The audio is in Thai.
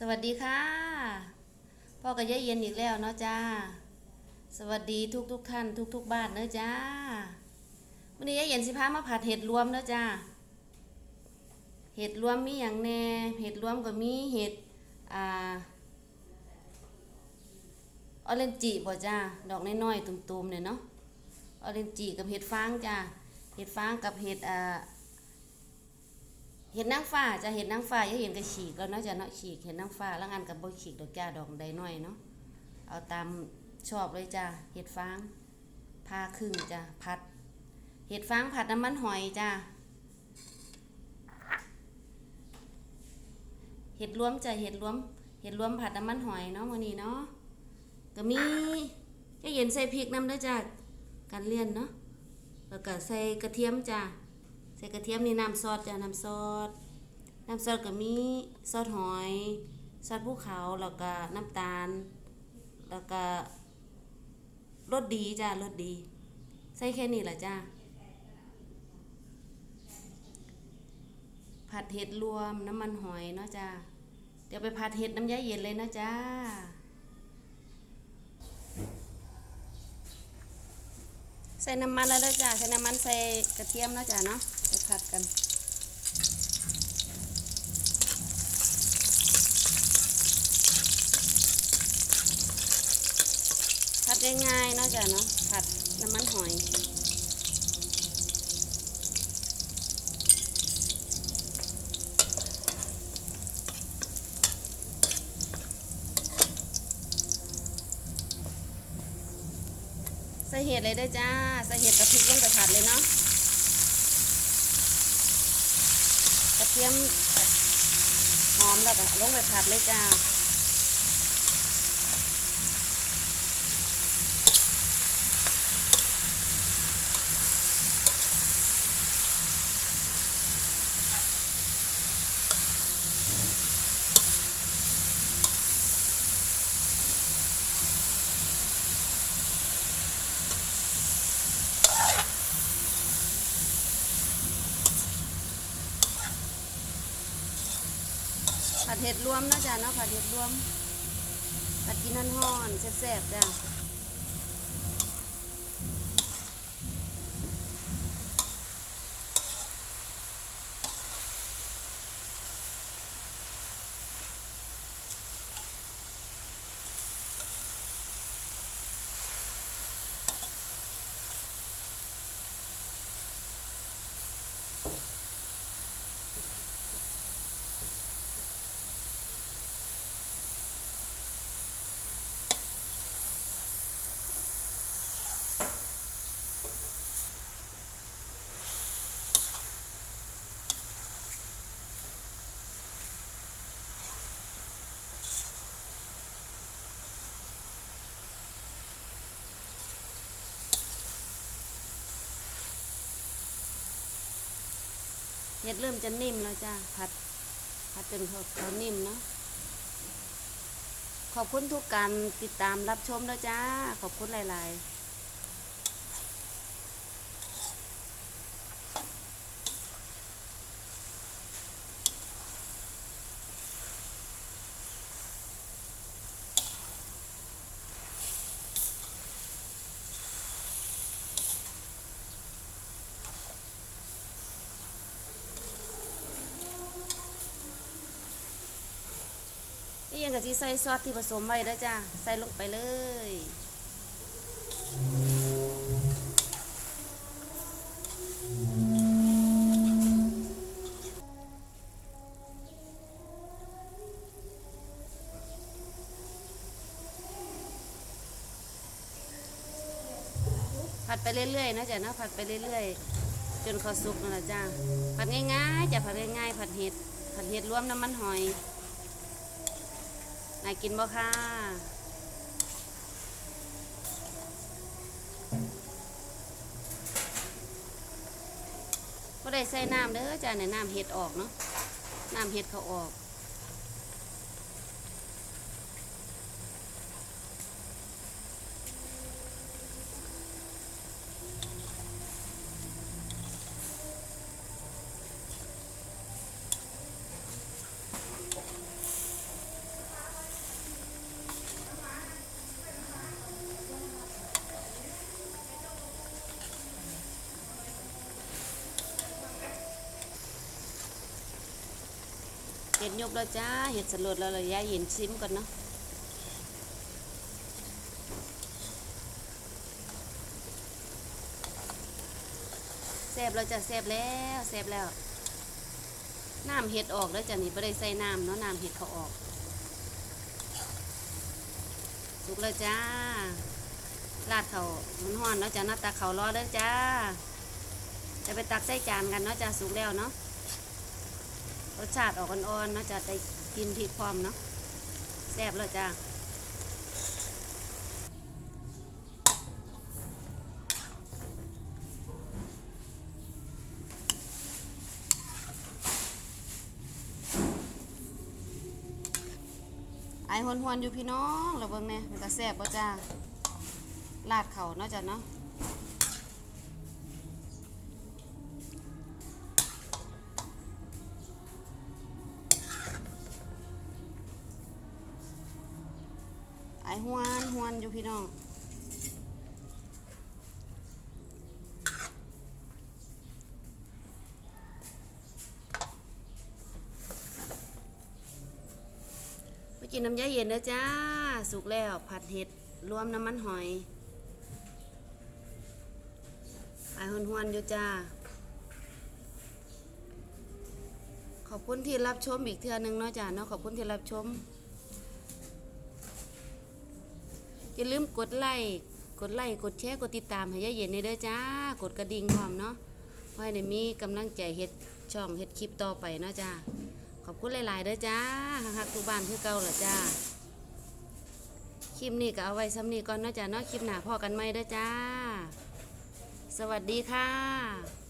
สวัสดีค่ะ พ่อกับยายเย็นอีกแล้วเนาะจ้า สวัสดีทุกทุกท่านทุกทุกบ้านเนาะจ้าวันนี้ยายเย็นสิพามาผัดเห็ดรวมเนาะจ้า เห็ดรวมมีอย่างแน่ เห็ดรวมก็มีเห็ดอ่าออเรนจิบ่จ้า ดอกน้อยๆตุ่มๆเนี่ยเนาะออเรนจิกับเห็ดฟางจ้า เห็ดฟางกับเห็ดอ่า เห็ดนางฟ้าจะเห็ดนางฟ้าอย่าเห็นกระฉีกแล้วเนาะจะเนาะฉีกเห็ดนางฟ้าแล้วงานกับบ่ฉีกดอกจ้าดอกใดน้อยเนาะเอาตามชอบเลยจ้าเห็ดฟางพาครึ่งจ้าผัด เห็ดฟางผัดน้ำมันหอยจ้าเห็ดรวมจ้าเห็ดรวมเห็ดรวมผัดน้ำมันหอยเนาะมื้อนี้เนาะก็มีจะเย็นใส่พริกน้ำด้อจ้ากันเลี่ยนเนาะแล้วก็ใส่กระเทียมจ้า ใส่กระเทียมนี่น้ำซอสจ้ะน้ำซอสน้ำซอสก็มีซอสหอยซอสภูเขาแล้วก็น้ำตาล แล้วก็รสดีจ้ะรสดี ใส่แค่นี้แหละจ้าผัดเห็ดรวมน้ำมันหอยเนาะจ้าเดี๋ยวไปผัดเห็ดน้ำยาเย็นเลยนะจ้าใส่น้ำมันแล้วจ้าใส่น้ำมันใส่กระเทียมเนาะจ้าเนาะ ผัดกันผัดง่ายๆเนาะจ้ะเนาะผัดน้ำมันหอยใส่เห็ดเลยได้จ้าใส่เห็ดกับพริกลงไปผัดเลยเนาะ กระ เทียมหอมแล้วก็ลงไปผัดเลยจ้า ผัดเห็ดรวมนะจ๊ะเนาะผัดเห็ดรวมผัดกินนั่นห่อนแซ่บๆจ้ะ ห็ดเริ่มจะนิ่มแล้วจ้าผัดผัดจนเขาเขานิ่มเนาะขอบคุณทุกการติดตามรับชมแล้วจ้า ขอบคุณหลาย ๆ กะที่ใส่ซอสที่ผสมไว้แล้วจ้าใส่ลงไปเลย ผัดไปเรื่อยๆนะจ๊ะนะผัดไปเรื่อยๆ จนเขาสุกน่ะจ้าผัดง่ายๆจ้ะผัดง่ายๆ ผัดเห็ดผัดเห็ดรวมน้ำมันหอย น่ากินบ่ค่ะก็ได้ใส่น้ำเด้อจ้าในน้ำเห็ดออกเนาะน้ำเห็ดเขาออก ห็ดยบแล้วจ้า เห็ดสลดแล้วเลยยายเห็นซิมก่อนเนาะแซ่บแล้วจ้ะแซ่บแล้วแซ่บแล้วน้ำเห็ดออกแล้วจ้ะนี่ไม่ได้ใส่น้ำเนาะน้ำเห็ดเขาออก สุกแล้วจ้าลาดเขามันห้อนแล้วจ้ะหน้าตาเขารอแล้วจ้า จะไปตักใส่จานกันเนาะจ้ะสุกแล้วเนาะ รสชาติออกอ่อนๆเนาะจะได้กินพริกพร้อมเนาะแซ่บเลยจ้าไอหวนหวนๆอยู่พี่น้องเราเบิ่งเนี่ยมันก็แซ่บบ่จ้าลาดเขาเนาะจ้ะเนาะ วนอยู่พี่น้องไปกินน้ำยาเย็นนะจ้า สุกแล้วผัดเห็ดรวมน้ำมันหอยไอหวนหวนอยู่จ้า ขอบคุณที่รับชมอีกเทื่อหนึงเนาะจ้าเนาะขอบคุณที่รับชม อย่าลืมกดไลค์กดไลค์กดแชร์กดติดตามให้ยายเย็นในเด้อจ้ากดกระดิ่งพร้อมเนาะเพื่อให้มีกำลังใจเฮ็ดช่องเฮ็ดคลิปต่อไปเนาะจ้าขอบคุณหลายๆเด้อจ้าฮักทุกบ้านคือเก่าเหรอจ้าคลิปนี้ก็เอาไว้ซ้ำนี้ก่อนเนาะจ้าเนาะคลิปหน้าพอกันไหมเด้อจ้า สวัสดีค่ะ